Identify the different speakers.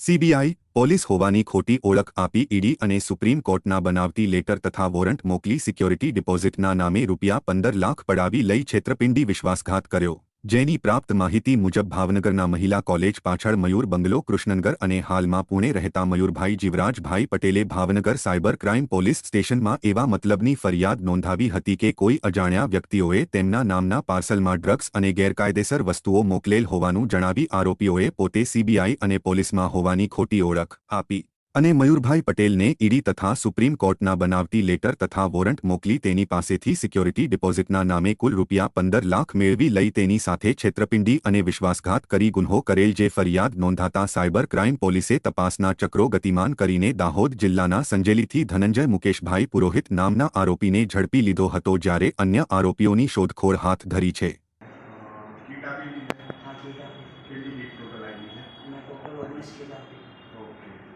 Speaker 1: CBI police હોવાની ખોટી ઓળખ આપી ઈડી અને સુપ્રીમ કોર્ટના બનાવટી લેટર તથા વોરંટ મોકલી સિક્યોરિટી ડિપોઝિટના નામે રૂપિયા પંદર લાખ પડાવી લઈ છેતરપિંડી વિશ્વાસઘાત કર્યો. જેની પ્રાપ્ત માહિતી મુજબ ભાવનગરના મહિલા કોલેજ પાછળ મયુર બંગલો, કૃષ્ણનગર અને હાલમાં પુણે રહેતા મયુરભાઈ જીવરાજભાઈ પટેલે ભાવનગર સાયબર ક્રાઇમ પોલીસ સ્ટેશનમાં એવા મતલબની ફરિયાદ નોંધાવી હતી કે કોઈ અજાણ્યા વ્યક્તિઓએ તેમના નામના પાર્સલમાં ડ્રગ્સ અને ગેરકાયદેસર વસ્તુઓ મોકલેલ હોવાનું જણાવી આરોપીઓએ પોતે સીબીઆઈ અને પોલીસમાં હોવાની ખોટી ઓળખ આપી. અને મયુરભાઈ પટેલને ઈડી તથા સુપ્રીમ કોર્ટના બનાવટી લેટર તથા વોરંટ મોકલી તેની પાસેથી સિક્યોરિટી ડિપોઝિટના નામે કુલ રૂપિયા પંદર લાખ મેળવી લઈ તેની સાથે છેતરપિંડી અને વિશ્વાસઘાત કરી ગુન્હો કરેલ જે ફરિયાદ નોંધાતા સાયબર ક્રાઇમ પોલીસે તપાસના ચક્રો ગતિમાન કરીને દાહોદ જિલ્લાના સંજેલીથી ધનંજય મુકેશભાઈ પુરોહિત નામના આરોપીને ઝડપી લીધો હતો જ્યારે અન્ય આરોપીઓની શોધખોળ હાથ ધરી છે. ઓકે.